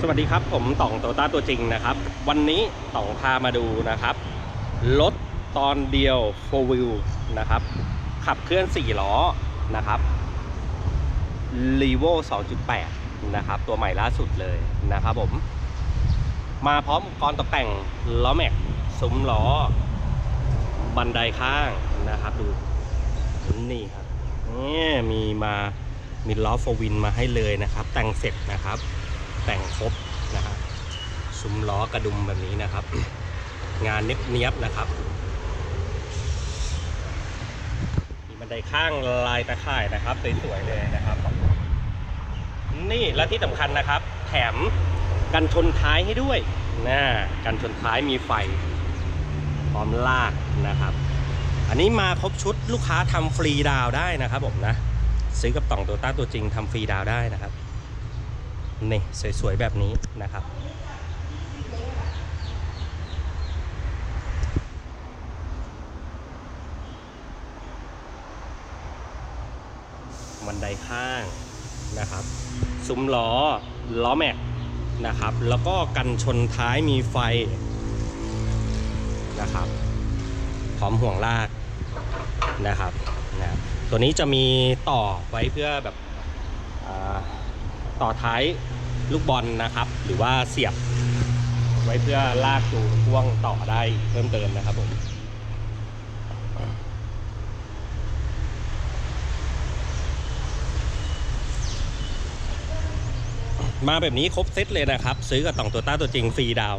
สวัสดีครับ ผมต่องโตต้าตัวจริงนะครับ วันนี้ต่องพามาดูนะครับ รถตอนเดียว 4 wheel นะครับ ขับเคลื่อน 4 ล้อนะครับ r e v o 2.8 นะครับ ตัวใหม่ล่าสุดเลยนะครับผม มาพร้อมอุปกรณ์ตกแต่งล้อแม็กซุ้มล้อ บันไดข้างนะครับดู นี่ครับนี่มีมามีล้อโฟวินมาให้เลยนะครับ แต่งเสร็จนะครับ แต่งครบนะครับซุ้มล้อกระดุมแบบนี้นะครับ งานเนียบๆนะครับมีบันไดข้างลายตะข่ายนะครับสวยๆเลยนะครับ นี่และที่สำคัญนะครับ แถมกันชนท้ายให้ด้วยนะกันชนท้ายมีไฟพร้อมลากนะครับ อันนี้มาครบชุดลูกค้าทำฟรีดาวได้นะครับผมนะ ซื้อกับต่องโตต้าตัวจริงทำฟรีดาวได้นะครับ นี่สวยๆแบบนี้นะครับ บันไดข้างนะครับ ซุ้มล้อ ล้อแม็กนะครับ แล้วก็กันชนท้ายมีไฟนะครับพร้อมห่วงลากนะครับนะตัวนี้จะมีต่อไว้เพื่อแบบอา ต่อท้ายลูกบอลนะครับ หรือว่าเสียบ ไว้เพื่อลากจูงพ่วงต่อได้เพิ่มเติมนะครับผมมาแบบนี้ครบเซตเลยนะครับ ซื้อกับต่องตัวต้าตัวจริงฟรีดาว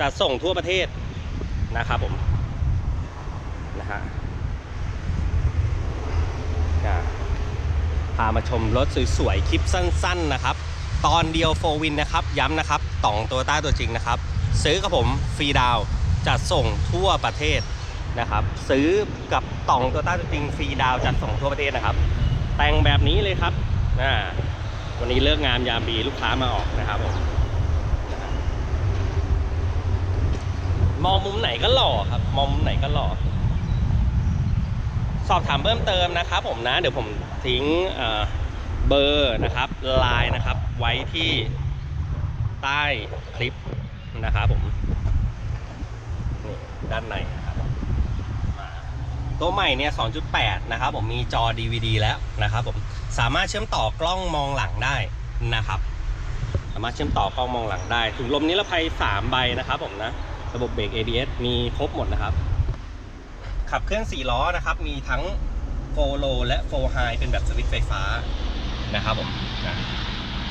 จะส่งทั่วประเทศนะครับผมนะฮะ พามาชมรถสวยๆ คลิปสั้นๆนะครับ ตอนเดียวโฟวินนะครับ ย้ำนะครับต่องตัวต้าตัวจริงนะครับ ซื้อกับผมฟรีดาวจัดส่งทั่วประเทศนะครับ ซื้อกับต่องตัวต้าตัวจริงฟรีดาวจัดส่งทั่วประเทศนะครับ แต่งแบบนี้เลยครับวันนี้เลิกงามยามดีลูกค้ามาออกนะครับผมมองมุมไหนก็หล่อครับ มองมุมไหนก็หล่อ สอบถามเพิ่มเติมนะครับผมนะ เดี๋ยวผมทิ้งเเบอร์นะครับไลน์นะครับ ไว้ที่ใต้คลิปนะครับผมนี่ด้านในนะครับตัวใหม่เนี่ย 2.8 นะครับผมมีจอ DVD แล้วนะครับผมสามารถเชื่อมต่อกล้องมองหลังได้นะครับ สามารถเชื่อมต่อกล้องมองหลังได้ถุงลมนิรภัย 3 ใบนะครับผมนะ ระบบเบรก ABS มีครบหมดนะครับ ขับเคลื่อน 4 ล้อนะครับ มีทั้ง4 low และ4 high เป็นแบบสวิตช์ไฟฟ้านะครับผมนะ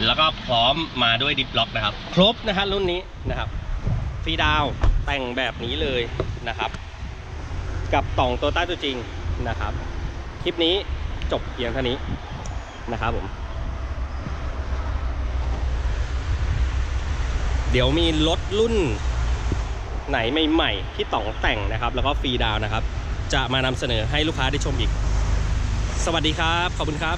แล้วก็พร้อมมาด้วยดิฟล็อกนะครับ ครบนะฮะรุ่นนี้นะครับฟรีดาวแต่งแบบนี้เลยนะครับ กับต่องโตต้าตัวจริงนะครับ คลิปนี้จบเพียงเท่านี้นะครับผม เดี๋ยวมีรถรุ่นไหนใหม่ๆที่ต่องแต่งนะครับ แล้วก็ฟรีดาวนะครับ จะมานำเสนอให้ลูกค้าได้ชมอีก สวัสดีครับ ขอบคุณครับ